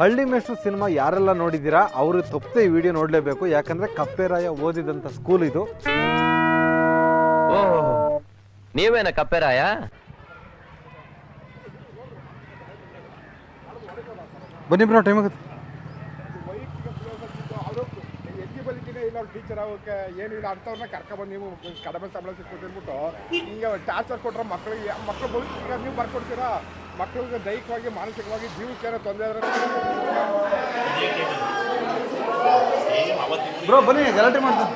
ಹಳ್ಳಿ ಮೇಷ್ಟ್ರು ಸಿನಿಮಾ ಯಾರೆಲ್ಲ ನೋಡಿದ್ದೀರಾ ಅವರು ತಪ್ಪದೆ ಈ ವಿಡಿಯೋ ನೋಡಲೇಬೇಕು. ಯಾಕಂದ್ರೆ ಕಪ್ಪೆರಾಯ ಓದಿದಂಥ ಸ್ಕೂಲ್ ಇದು. ಓ ನೀವೇನ ಕಪ್ಪೆರಾಯ? ಬನ್ನಿ ಬ್ರೋ ಟೈಮ್ ಆಗುತ್ತೆ. ಎಲಿಜಿಬಿಲಿಟಿನೇ ಇಲ್ಲ ಅವ್ರು ಟೀಚರ್ ಆಗೋಕ್ಕೆ ಏನಿಲ್ಲ ಅಂಥವ್ರನ್ನ ಕರ್ಕೊಬಂದು ನೀವು ಕಡಿಮೆ ಸಂಬಳ ಸಿಕ್ಕೋದು ಅಂದ್ಬಿಟ್ಟು ಹಿಂಗೆ ಟಾರ್ಚರ್ ಕೊಟ್ಟರೆ ಮಕ್ಕಳಿಗೆ ಮಕ್ಕಳು ಭವಿಷ್ಯ ನೀವು ಬರ್ಕೊಡ್ತೀರಾ ಮಕ್ಕಳಿಗೆ ದೈಹಿಕವಾಗಿ ಮಾನಸಿಕವಾಗಿ ಜೀವಕ್ಕೆ ಏನೋ ತೊಂದರೆ ಆದರೆ ಬ್ರೋ ಬನ್ನಿ ಗಲಾಟೆ ಮಾಡ್ತಾರೆ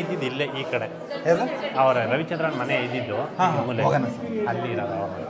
ಇದ್ದಿದ್ದು ಇಲ್ಲೇ ಈ ಕಡೆ. ಅವರ ರವಿಚಂದ್ರನ್ ಮನೆ ಇದ್ದಿದ್ದು ಮೂಲೆ ಅಲ್ಲಿ ಇರೋದು ಅವ್ರ ಮನೆ.